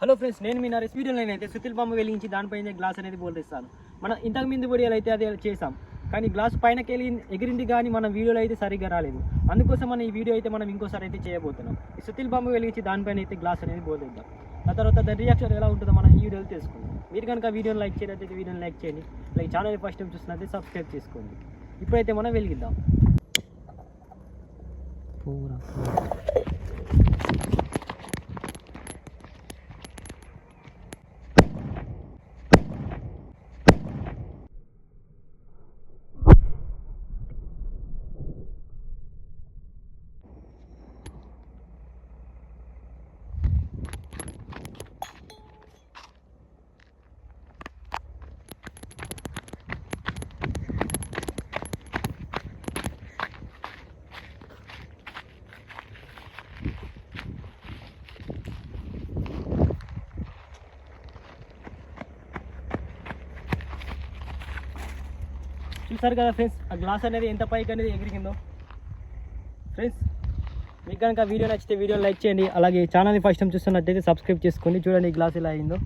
Hello friends నేను మీ నరేష్. వీడియోలో అయితే సుతిల్ బొమ్మ వెలిగించి దానిపైన గ్లాస్ అనేది బోల్తిస్తాను మనం ఇంతకు ముందు వీడియోలో అయితే అది చేసాం కానీ గ్లాస్ పైనకి వెళ్ళి ఎగిరింది కానీ మన వీడియోలో అయితే సరిగ్గా రాలేదు. అందుకోసం మనం ఈ వీడియో అయితే మనం ఇంకోసారి అయితే చేయబోతున్నాం. ఈ సుతిల్ బొమ్మ వెలిగించి దానిపైన అయితే గ్లాస్ అనేది బోల్దిద్దాం ఆ తర్వాత దాని రియాక్షన్ ఎలా ఉంటుందో మనం ఈ వీడియోలో తెలుసుకుందాం. మీరు కనుక వీడియోని లైక్ చేయకపోతే వీడియోని లైక్ చేయండి. లైక్ ఛానల్ ఫస్ట్ టైం చూసినట్లయితే సబ్స్క్రైబ్ చేసుకోండి. ఇప్పుడైతే మనం వెలిగిద్దాం. చూసారు కదా ఫ్రెండ్స్ ఆ గ్లాస్ అనేది ఎంత పైకి అనేది ఎగిరిగిందో. ఫ్రెండ్స్ మీకు కనుక వీడియో నచ్చితే వీడియో లైక్ చేయండి. అలాగే ఛానల్ని ఫస్ట్ టైం చూస్తున్నట్టయితే సబ్స్క్రైబ్ చేసుకోండి చూడండి ఈ గ్లాస్ ఎలా అయిందో.